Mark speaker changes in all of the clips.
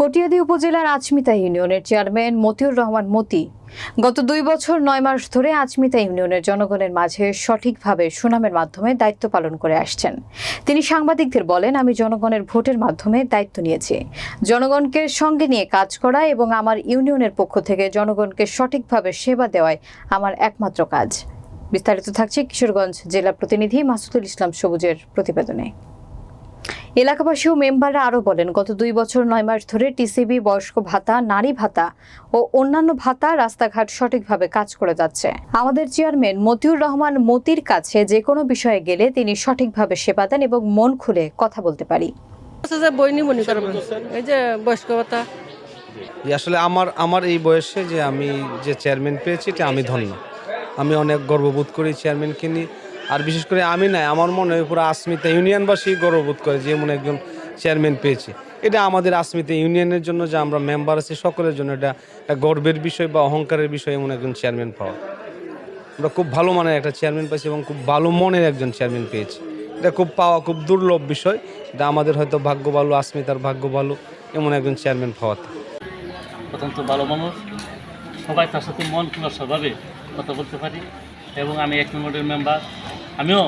Speaker 1: কটিয়াদি উপজেলার আচমিতা ইউনিয়নের চেয়ারম্যান মতিউর রহমান মতি গত দুই বছর নয় মাস ধরে আচমিতা ইউনিয়নের জনগণের মাঝে সঠিকভাবে সুনামের মাধ্যমে দায়িত্ব পালন করে আসছেন। তিনি সাংবাদিকদের বলেন, আমি জনগণের ভোটের মাধ্যমে দায়িত্ব নিয়েছি। জনগণকে সঙ্গে নিয়ে কাজ করা এবং আমার ইউনিয়নের পক্ষ থেকে জনগণকে সঠিকভাবে সেবা দেওয়ায় আমার একমাত্র কাজ। বিস্তারিত থাকছে কিশোরগঞ্জ জেলা প্রতিনিধি মাসুদুল ইসলাম সবুজের প্রতিবেদনে। এলাকাবাসী ও মেম্বাররা আরও বলেন গত দুই বছর নয় মাস ধরে টিসিবি বয়স্ক ভাতা নারী ভাতা ও অন্যান্য ভাতা রাস্তাঘাট সঠিকভাবে কাজ করে যাচ্ছে। আমাদের চেয়ারম্যান মতিউর রহমান মতির কাছে যে কোনো বিষয়ে গেলে তিনি সঠিকভাবে সেবা দেন এবং মন খুলে কথা বলতে পারি।
Speaker 2: বই নিবনি করবেন এই যে বয়স্ক ভাতা।
Speaker 3: আসলে আমার আমার এই বয়সে যে আমি যে চেয়ারম্যান পেয়েছি এটা আমি ধন্য। আমি অনেক গর্ববোধ করি চেয়ারম্যানকে নিয়ে। আর বিশেষ করে আমি নাই, আমার মনে হয় পুরো আসমিতা ইউনিয়নবাসী গর্ববোধ করে যে এমন একজন চেয়ারম্যান পেয়েছে। এটা আমাদের আসমিতা ইউনিয়নের জন্য যে আমরা মেম্বার আছি, সকলের জন্য এটা একটা গর্বের বিষয় বা অহংকারের বিষয় এমন একজন চেয়ারম্যান পাওয়া। আমরা খুব ভালো মানের একটা চেয়ারম্যান পেয়েছি এবং খুব ভালো মনের একজন চেয়ারম্যান পেয়েছি। এটা খুব পাওয়া খুব দুর্লভ বিষয়। এটা আমাদের হয়তো ভাগ্য ভালো আসমিতার ভাগ্য ভালো, এমন একজন চেয়ারম্যান পাওয়াতে।
Speaker 4: অত্যন্ত ভালো মানুষ। সবাই তার সাথে মন খোলা স্বভাবে কথা বলতে পারি। এবং আমি এক নম্বরের মেম্বার আমিও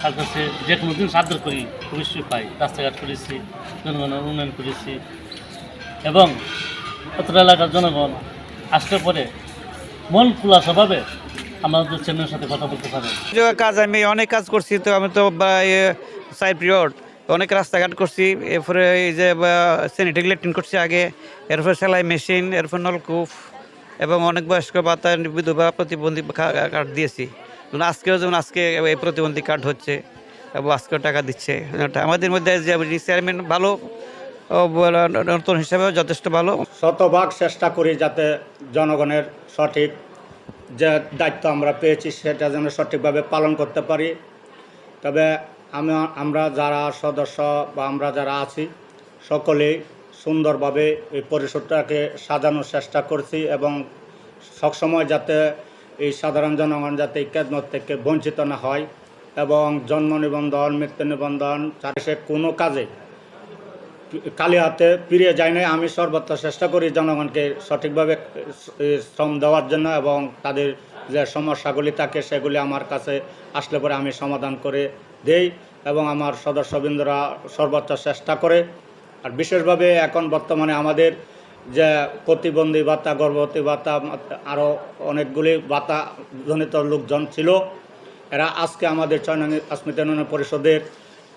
Speaker 4: তার কাছে যে কোনো দিন সাহায্য করি, অবশ্যই পাই। রাস্তাঘাট করেছি, জনগণের উন্নয়ন করেছি। এবং অতটা এলাকার জনগণ আসলে পরে মন খোলা স্বভাবে আমাদের চেয়ারম্যানের সাথে কথা বলতে পারে।
Speaker 5: কাজ, আমি অনেক কাজ করছি, তো আমি তো সাইড পিরিয়ড অনেক রাস্তাঘাট করছি, এরপরে এই যে স্যানিটারি ল্যাট্রিন করছি আগে, এরপরে সেলাই মেশিন, এরপর নলকূপ, এবং অনেক বয়স্ক ভাতা, বিধবা প্রতিবন্ধী কার্ড দিয়েছি। যেমন আজকেও যেমন আজকে এই প্রতিবন্ধী কার্ড হচ্ছে, এবং আজকেও টাকা দিচ্ছে। আমাদের মধ্যে যে চেয়ারম্যান ভালো নতুন হিসাবেও যথেষ্ট ভালো।
Speaker 6: শতভাগ চেষ্টা করি যাতে জনগণের সঠিক যে দায়িত্ব আমরা পেয়েছি সেটা যেন সঠিকভাবে পালন করতে পারি। তবে আমি, আমরা যারা সদস্য বা আমরা যারা আছি, সকলেই সুন্দরভাবে এই পরিষদটাকে সাজানোর চেষ্টা করছি এবং সবসময় যাতে এই সাধারণ জনগণ যাতে খেদমত থেকে বঞ্চিত না হয় এবং জন্ম নিবন্ধন, মৃত্যু নিবন্ধন চাষে কোনো কাজে কালী হাতে ফিরিয়ে যায় নাই। আমি সর্বত্র চেষ্টা করি জনগণকে সঠিকভাবে শ্রম দেওয়ার জন্য এবং তাদের যে সমস্যাগুলি থাকে সেগুলি আমার কাছে আসলে পরে আমি সমাধান করে দেই এবং আমার সদস্যবৃন্দরা সর্বোচ্চ চেষ্টা করে। আর বিশেষভাবে এখন বর্তমানে আমাদের যে প্রতিবন্ধী ভাতা, গর্ভবতী ভাতা আরও অনেকগুলি ভাতা জনিত লোকজন ছিল। এরা আজকে আমাদের চয়নানী আসমিতা উন্নয়ন পরিষদের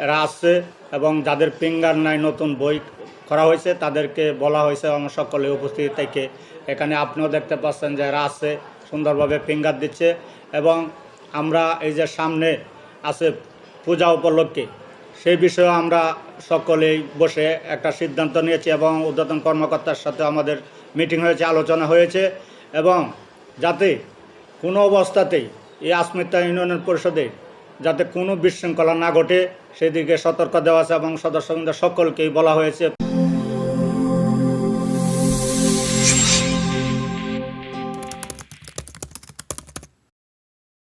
Speaker 6: এরা আসছে এবং যাদের ফিঙ্গার নাই নতুন বই করা হয়েছে, তাদেরকে বলা হয়েছে আমার সকলে উপস্থিত থেকে। এখানে আপনিও দেখতে পাচ্ছেন যে এরা আসছে সুন্দরভাবে ফিঙ্গার দিচ্ছে এবং আমরা এই যে সামনে আছে পূজা উপলক্ষে সেই বিষয়ে আমরা সকলেই বসে একটা সিদ্ধান্ত নিয়েছি এবং উদ্যতন কর্মকর্তার সাথে আমাদের মিটিং হয়েছে, আলোচনা হয়েছে এবং যাতে কোনো অবস্থাতেই এই আসমিতা ইউনিয়নের পরিষদে যাতে কোনো বিশৃঙ্খলা না ঘটে, সেদিকে সতর্ক দেওয়া আছে এবং সদস্যবৃন্দ সকলকেই বলা হয়েছে।